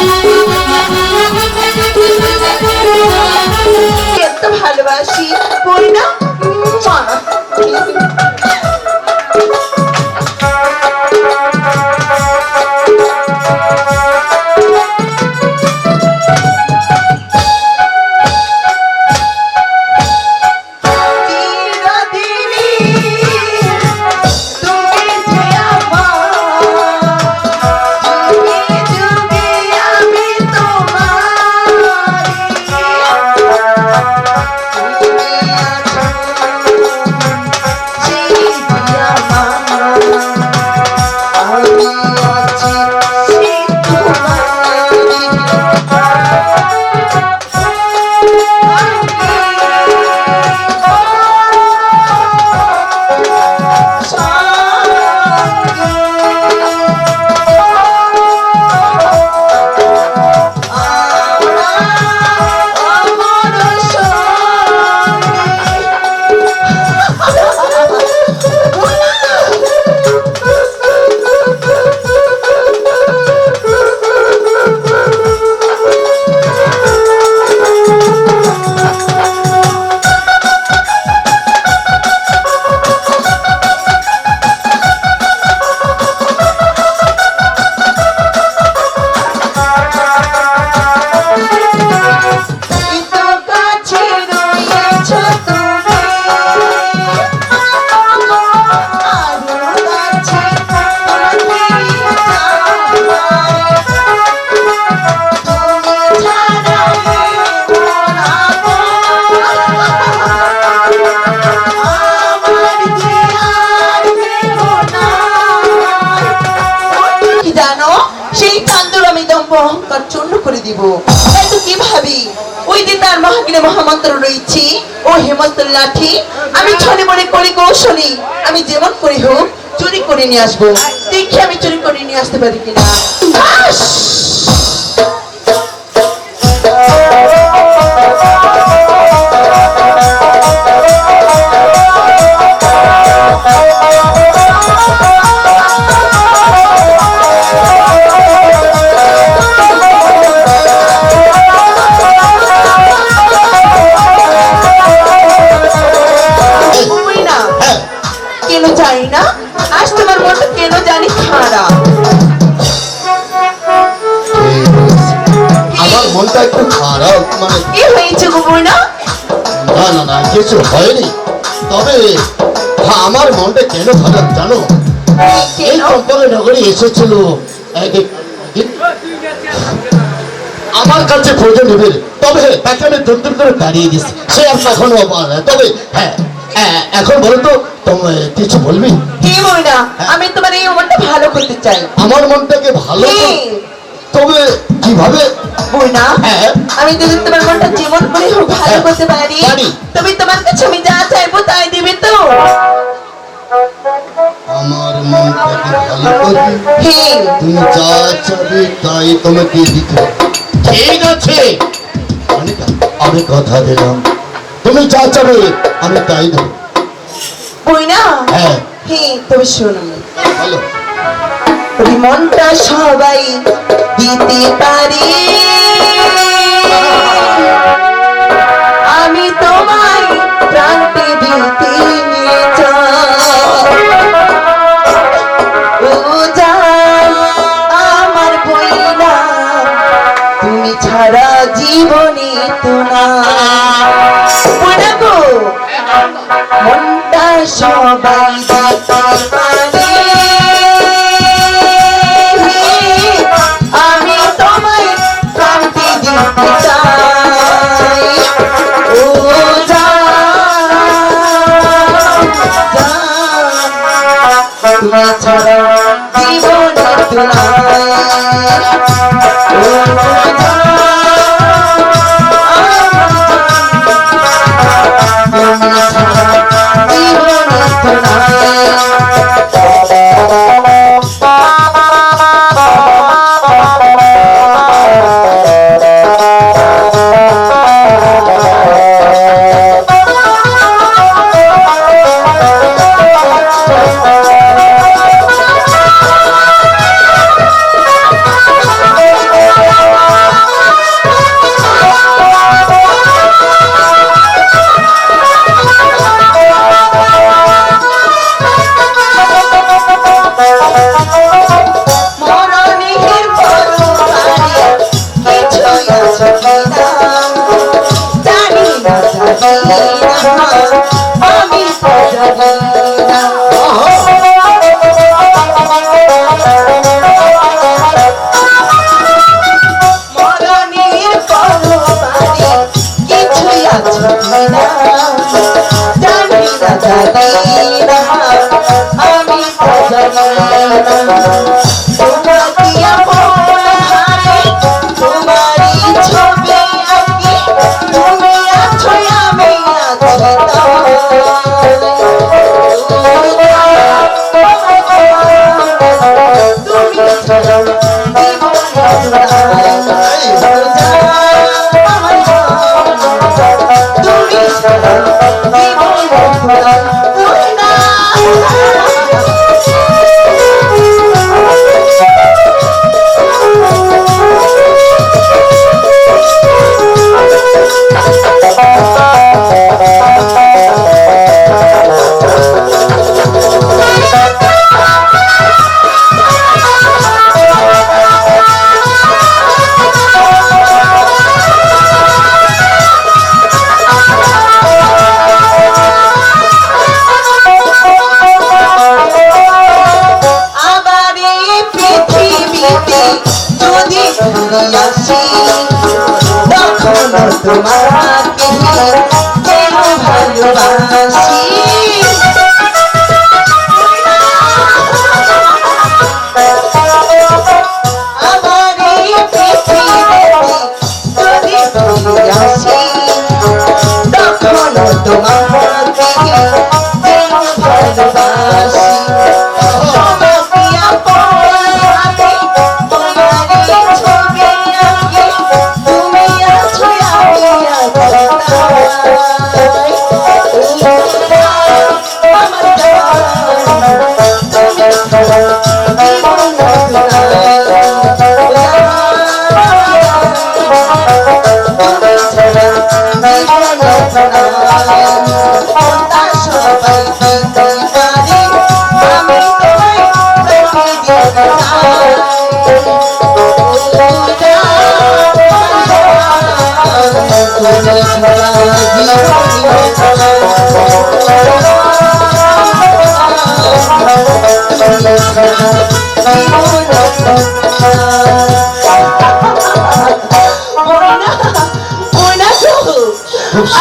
এত দিব। তাই তো কি ভাবি? ওই দিন তার মহাগিনে মহামন্ত্র রয়েছে। ও হেমন্ত লাঠি। আমি ছনে মনে করি কৌশলী। আমি যেমন করি হোক, চুরি করে নিয়ে আসব। দেখি আমি চুরি করে নিয়ে আসতে পারি কিনা। আজ তোমার মনটা কেন জানি খারাপ। আমার মনটা একটু খারাপ মানে কি হয়েছে না না না কিছু হয়নি। তবে আমার মনটা কেন খারাপ জানো? এই কেন? চম্পকে নগরে এসেছিল এক আমার কাছে খোঁজে নেবে। তবে তাকে আমি দূর করে দাঁড়িয়ে দিচ্ছি সে আর কখনো তবে হ্যাঁ এখন বলো তো তুমি কিছু বলবি? কি বই না? আমি তোমার এই মনটা ভালো করতে চাই। আমার মনটাকে ভালো তবে কীভাবে? হ্যাঁ। আমি যদি তোমার মনটা যেমন করে ভালো হ্যাঁ, করতে পারি। তবে তোমার কাছে আমি যা চাইব তাই দিবে তো। আমার মনটাকে ভালো হ্যাঁ তুমি যা চাবে তাই তোমাকে দিতে ঠিক আছে। অনিতা, আমি কথা দিলাম। তুমি যা চাবে আমি তাই দেবো বই না হ্যাঁ তবে শোনো। ভালো মনটা সবাই দিতে পারি। আমি তোমায় প্রান্তে দিতে জান আমার বইনা তুমি ছাড়া জীবনে তো না বইনা গো মনটা সবাই আমি তোমায় শান্তি দিতে ছাড়া তোমার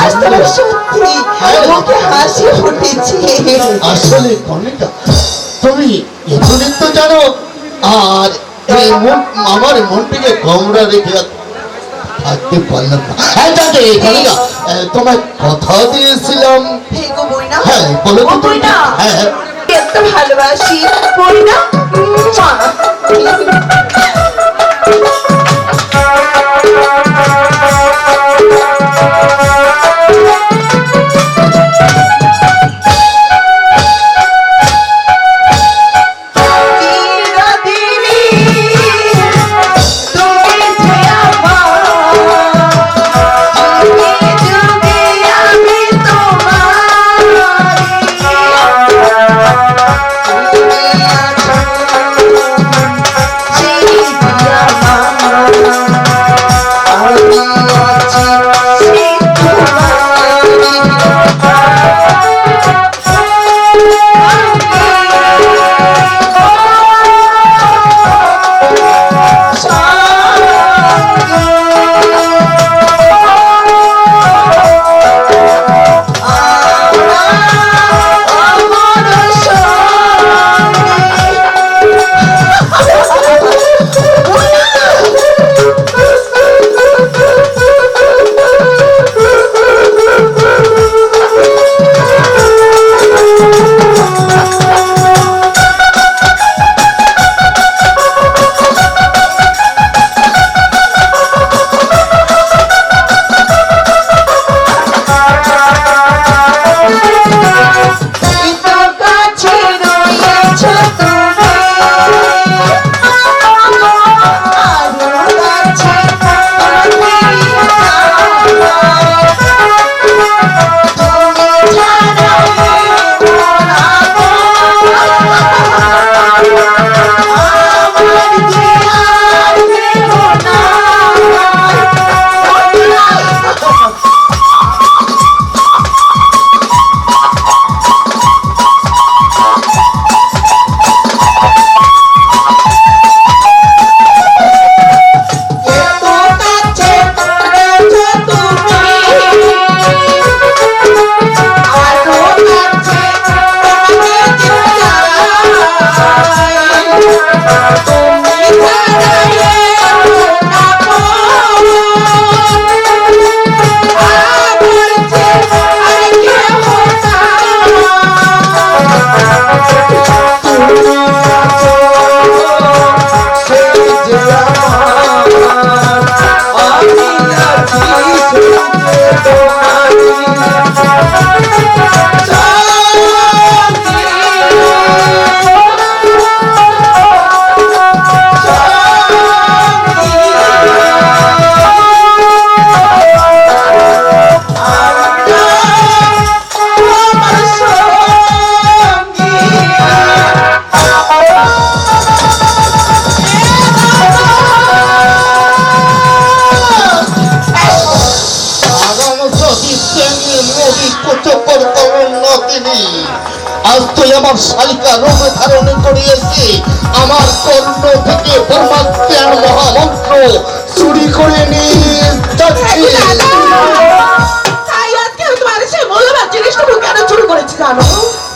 আজ তোমার সত্যি মুখে হাসি ফুটেছে। আসলে কর্ণিকা তুমি এতদিন তো জানো আর এই মন আমার মনটিকে কমরা রেখে থাকতে পারলাম না। হ্যাঁ দাদা কর্ণিকা তোমায় কথা দিয়েছিলাম। হ্যাঁ বলো তো হ্যাঁ, হ্যাঁ। ভালোবাসি। পরিণাম তুই আমার শালিকা রূপ ধারণ করিয়েছি। আমার কর্ণ থেকে পরমাত্মার মহামন্ত্র চুরি করে নিয়ে যাচ্ছি। তাই আজকে আমি তোমার সেই মূল্যবান জিনিসটুকু কেন চুরি করেছি জানো?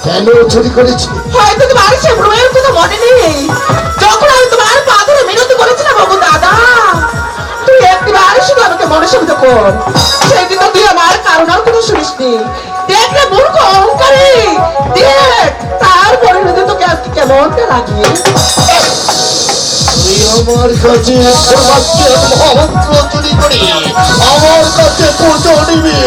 কেন চুরি করেছি? হয়তো তোমার সে ভ্রমের কথা মনে নেই। যখন আমি তোমার পা ধরে মিনতি করেছিলাম বাবু দাদা তুই একটিবার শুধু আমাকে মনে শব্দ কর। সেদিন তো তুই আমার কারণার কথা শুনিস নি আমার কাছে চুরি করে আমার কাছে পুজো নিবি!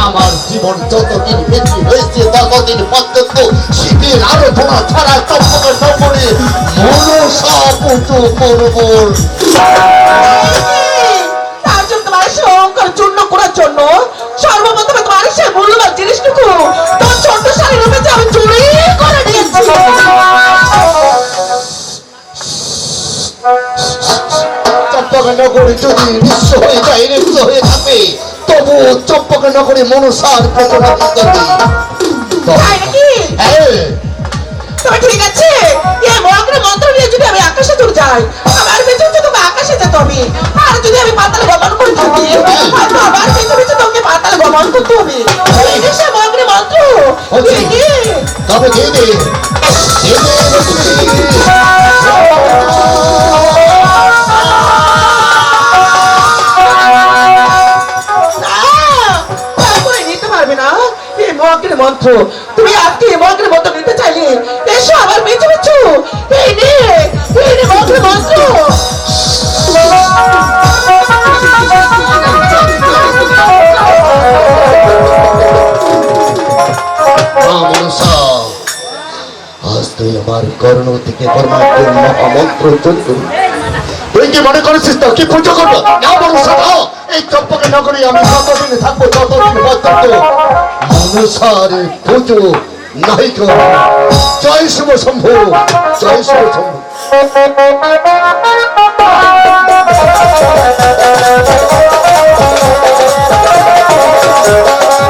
আমার জীবন যতদিন বেশি হয়েছে, ততদিন পর্যন্ত শিবের আলোচনা ছাড়া চম্পকের নগরে মনসা পুজো করব। চম্পকের নগরে যদি নিঃস্ব হয়ে যায় নিঃস্ব হয়ে থাকে তবু চম্পকের নগরে মনসার নাকি? হ্যাঁ। ঠিক আছে এই মগ্ন মন্ত্র নিয়ে যদি আমি আকাশে দূর যাই আমার পিছু পিছু তুমি আকাশে যেতে হবে আর যদি আমি পাতাল গমন করে থাকি হয়তো আমার পিছু পিছু তোকে পাতাল গমন করতে হবে। এই যে সে মগ্ন মন্ত্র? তবে দিয়ে দে মন্ত্র তুমি আজকে এই মগ্নের মন্ত্র নিতে চাইলে এসো আমার নে মগ্নের মন্ত্র তুই কি মনে করেছিস তো কি পুজো করব? না মনসা, না। এই চম্পকে নগরী আমি যতদিন থাকব, ততদিন পর্যন্ত অনুসারে পুজো নাই জয় শিব শম্ভু, জয় শিব শম্ভু।